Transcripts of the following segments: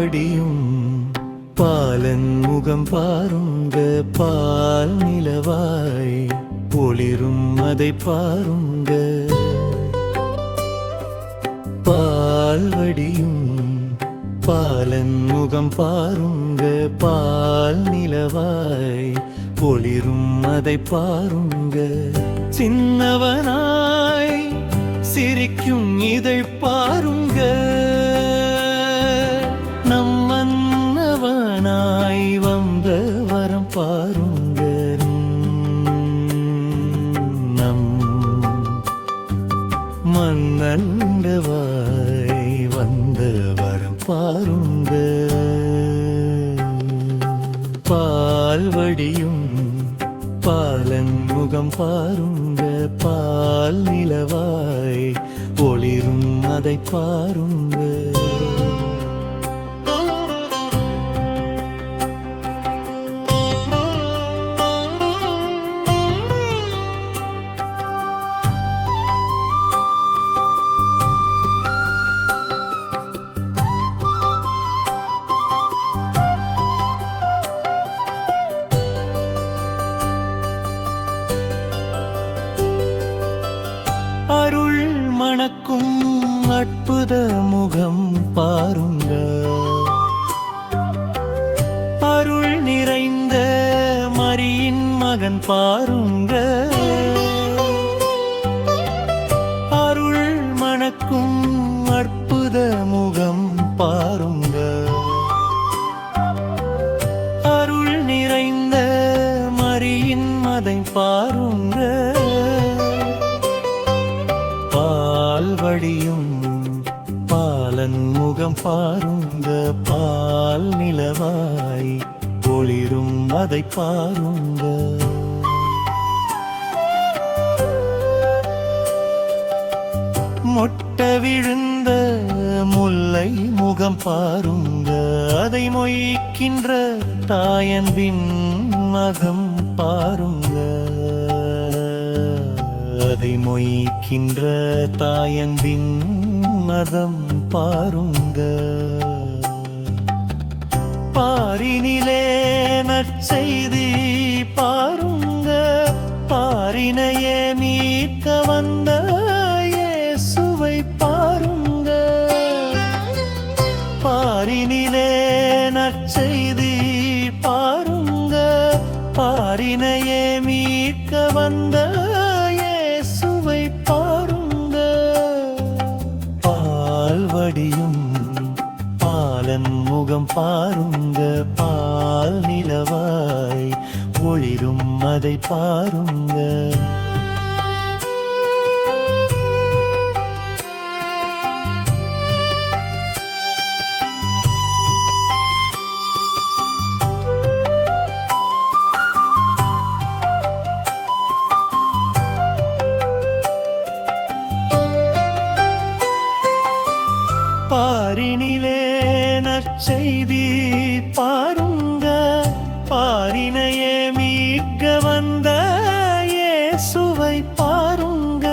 படியும் பாலன் முகம் பாருங்க பால் நிலவாய் ஒளிரும் அதை பாருங்க. பால் வடியும் பாலன் முகம் பாருங்க பால் நிலவாய் ஒளிரும் அதை பாருங்க. சின்னவனாய் சிரிக்கும் இதை பாருங்க. நண்டவாய் வந்த வரம் பாருங்க பால்வடியும் பாலன் முகம் பாருங்க பால் நிலவாய் ஒளிரும் அதை பாருங்க பாருங்க. அருள் நிறைந்த மரியின் மகன் பாருங்க. அருள் மணக்கும் அற்புத முகம் பாருங்க. அருள் நிறைந்த மரியின் மதை பாருங்க. பால் வடியும் பாலன் முகம் பாருங்க பால் நிலவாய் ஒளிரும் அதை பாருங்க. மொட்ட விழுந்த முல்லை முகம் பாருங்க அதை மொய்க்கின்ற தாயன்பின் மகம் பாருங்க. அதை மொய்க்கின்ற தாயன்பின் மதம் பாருங்க. பாரினிலே நற்செய்தி பாருங்க. பாரினையே மீட்க வந்த இயேசுவை பாருங்க. பாரினிலே நற்செய்தி பாருங்க. பாரினையே மீட்க வந்த பாருங்க பால் நிலவாய். ஒளிரும் அதை பாருங்க. பாரினிலே நற்செய்தி பாருங்க. பாரினையே மீட்க வந்த இயேசுவை பாருங்க.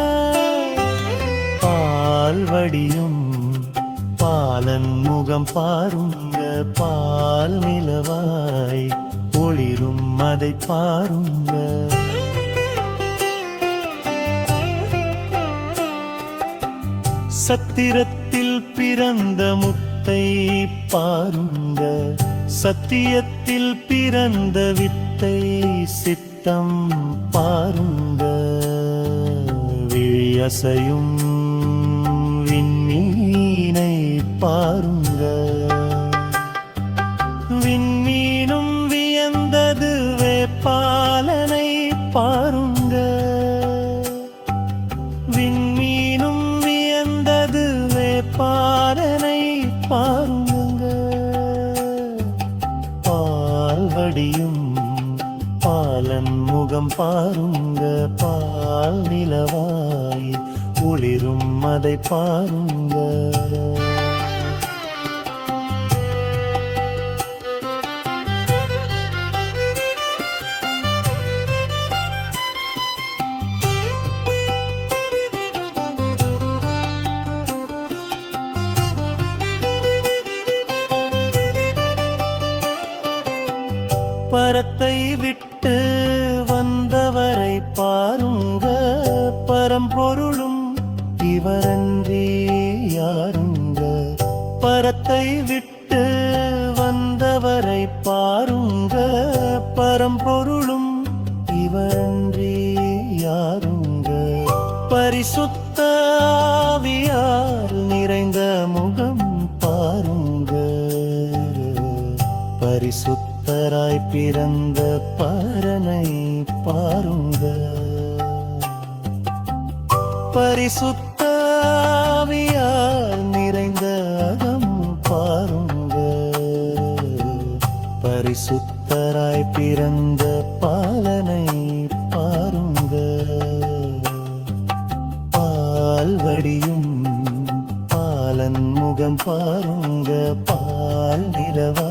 பால் வடியும் பாலன் முகம் பாருங்க. பால் நிலவாய் ஒளிரும் அதை பாருங்க. சத்திரத்தில் பிறந்த முத்தை பாருங்க. சத்தியத்தில் பிறந்த வித்தை சித்தம் பாருங்க. விழியசையும் விண்ணீனை பாருங்க. படியும் பாலன் முகம் பாருங்க பால் நிலவாய் குளிரும் அதை பாருங்க. பரத்தை விட்டு வந்தவரை பாருங்க. பரம்பொருளும் இவரன்றி யாருங்க? பரத்தை விட்டு வந்தவரை பாருங்க. பரம்பொருளும் இவரன்றி யாருங்க? பரிசுத்த ஆவியார் நிறைந்த முகம் பாருங்க. பரிசுத்த பக்தராய் பிறந்த பரனை பாருங்க. பரிசுத்தாவியால் நிறைந்த அகம் பாருங்க. பரிசுத்தராய் பிறந்த பாலனை பாருங்க. பால்வடியும் பாலன் முகம் பாருங்க. பால் நிலவா